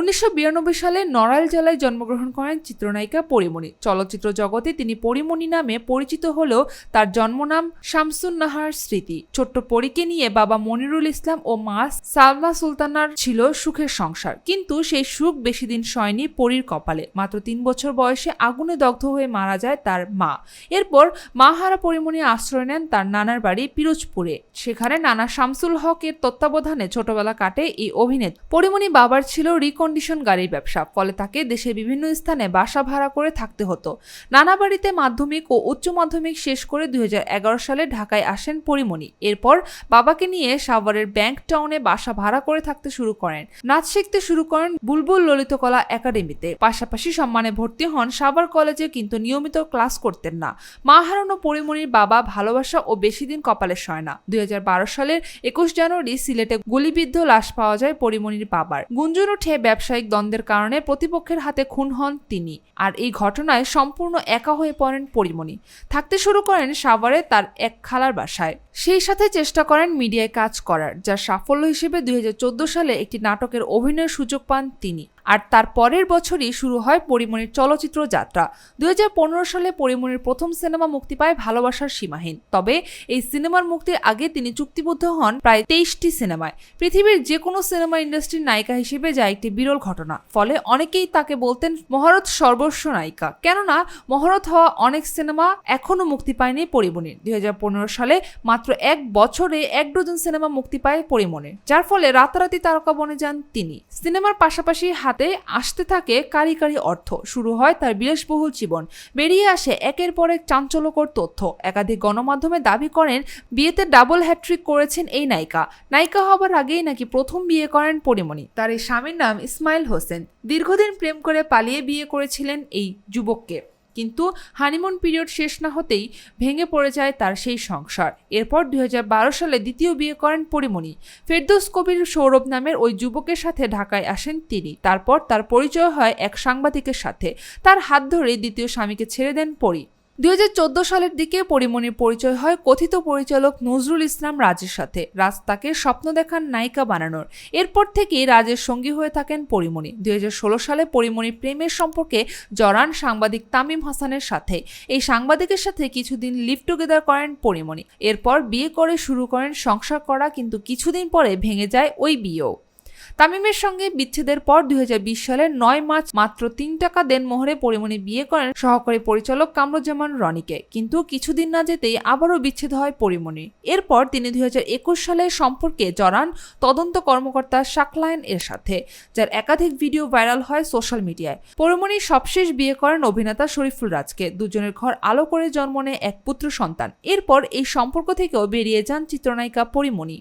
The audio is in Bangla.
উনিশশো বিরানব্বই সালে নড়াইল জেলায় জন্মগ্রহণ করেন চিত্রনায়িকা পরিমণি। চলচ্চিত্র জগতে তিনি পরিমণি নামে পরিচিত হলেও তার জন্মনাম শামসুন নাহার স্মৃতি। ছোট্ট পরীকে নিয়ে বাবা মনিরুল ইসলাম ও মা সালমা সুলতানার ছিল সুখের সংসার। কিন্তু সেই সুখ বেশি দিন সয়নি পরীর কপালে। মাত্র তিন বছর বয়সে আগুনে দগ্ধ হয়ে মারা যায় তার মা। এরপর মা হারা পরিমণি আশ্রয় নেন তার নানার বাড়ি পিরোজপুরে। সেখানে নানা শামসুল হকের তত্ত্বাবধানে ছোটবেলা কাটে এই অভিনেত। পরিমণি বাবার ছিল রিকন্ডিশন গাড়ির ব্যবসা, ফলে তাকে দেশের বিভিন্ন স্থানে বাসা ভাড়া করে থাকতে হতো। নানা বাড়িতে মাধ্যমিক ও উচ্চ মাধ্যমিক শেষ করে দুই সালে ঢাকায় আসেন পরিমণি। এরপর বাবাকে নিয়ে সাভারের ব্যাংক টাউনে বাসা ভাড়া করে থাকতে শুরু করেন। নাচ শিখতে শুরু করেন বুলবুল ললিতকলা একাডেমিতে। পাশাপাশি সম্মানে ভর্তি হন সাভার কলেজে, কিন্তু নিয়মিত ক্লাস করতেন না। মা হারানো পরিমণির বাবা ভালোবাসা ও বেশি দিন কপালে সয় না। দুই সালের একুশ জানুয়ারি সিলেটে গুলিবিদ্ধ লাশ পাওয়া যায় পরিমণির বাবার। গুঞ্জন উঠে ব্যবসায়িক দ্বন্দ্বের কারণে প্রতিপক্ষের হাতে খুন হন তিনি আর এই ঘটনায় সম্পূর্ণ একা হয়ে পড়েন পরিমণি। থাকতে শুরু করেন সাভারে তার এক খালার বাসায়। সেই সাথে চেষ্টা করেন মিডিয়ায় কাজ করার, যার সাফল্য হিসেবে দুই হাজার চোদ্দ সালে একটি নাটকের অভিনয়ের সুযোগ পান তিনি। আর তার পরের বছরই শুরু হয় পরিমণির চলচ্চিত্র যাত্রা। দু হাজার পনেরো সালে পরিমণির প্রথম সিনেমা মুক্তি পায় ভালোবাসার সীমাহীন। তবে এই সিনেমার মুক্তির আগে তিনি চুক্তিবদ্ধ হন প্রায় তেইশটি সিনেমায়। পৃথিবীর যে কোনো সিনেমা ইন্ডাস্ট্রির নায়িকা হিসেবে যা একটি বিরল ঘটনা। ফলে অনেকেই তাকে বলতেন মহারথ সর্বস্ব নায়িকা। কেননা মহারথ হওয়া অনেক সিনেমা এখনও মুক্তি পায়নি পরিমণির দুই হাজার পনেরো সালে মাত্র এক বছরে এক ডজন সিনেমা মুক্তি পায় পরিমণির যার ফলে রাতারাতি তারকা বনে যান তিনি। সিনেমার পাশাপাশি হাতে আসতে থাকে কারি কারি অর্থ। শুরু হয় তার বিলাসবহুল জীবন। বেরিয়ে আসে একের পর এক চাঞ্চল্যকর তথ্য। একাধিক গণমাধ্যমে দাবি করেন, বিয়েতে ডাবল হ্যাট্রিক করেছেন এই নায়িকা। নায়িকা হবার আগেই নাকি প্রথম বিয়ে করেন পরিমণি। তার এই স্বামীর নাম ইসমাইল হোসেন। দীর্ঘদিন প্রেম করে পালিয়ে বিয়ে করেছিলেন এই যুবককে। কিন্তু হানিমুন পিরিয়ড শেষ না হতেই ভেঙে পড়ে যায় তার সেই সংসার। এরপর দুই হাজার বারো সালে দ্বিতীয় বিয়ে করেন পরিমণি। ফেরদোস কবির সৌরভ নামের ওই যুবকের সাথে ঢাকায় আসেন তিনি। তারপর তার পরিচয় হয় এক সাংবাদিকের সাথে। তার হাত ধরে দ্বিতীয় স্বামীকে ছেড়ে দেন পরি। দুই হাজার চোদ্দ সালের দিকে পরিমণির পরিচয় হয় কথিত পরিচালক নজরুল ইসলাম রাজের সাথে। রাজ তাকে স্বপ্ন দেখান নায়িকা বানানোর। এরপর থেকেই রাজের সঙ্গী হয়ে থাকেন পরিমণি দুই হাজার ষোলো সালে পরিমণি প্রেমের সম্পর্কে জড়ান সাংবাদিক তামিম হাসানের সাথে। এই সাংবাদিকের সাথে কিছুদিন লিভ টুগেদার করেন পরিমণি এরপর বিয়ে করে শুরু করেন সংসার করা, কিন্তু কিছুদিন পরে ভেঙে যায় ওই বিয়েও। তামিমের সঙ্গে বিচ্ছেদের পর দুই হাজার বিশ সালের নয় মার্চ মাত্র তিন টাকা দেনমোহরে পরিমণি বিয়ে করেন সহকারী পরিচালক কামরুজ্জামান রনিকে। কিন্তু কিছুদিন না যেতেই আবারও বিচ্ছেদ হয় পরিমণি। এরপর তিনি দুই সালে সম্পর্কে জড়ান তদন্ত কর্মকর্তা শাকলায়ন এর সাথে, যার একাধিক ভিডিও ভাইরাল হয় সোশ্যাল মিডিয়ায়। পরিমণি সবশেষ বিয়ে করেন অভিনেতা শরীফুল রাজকে। দুজনের ঘর আলো করে জন্ম নেয় এক পুত্র সন্তান। এরপর এই সম্পর্ক থেকেও বেরিয়ে যান চিত্রনায়িকা পরিমণি।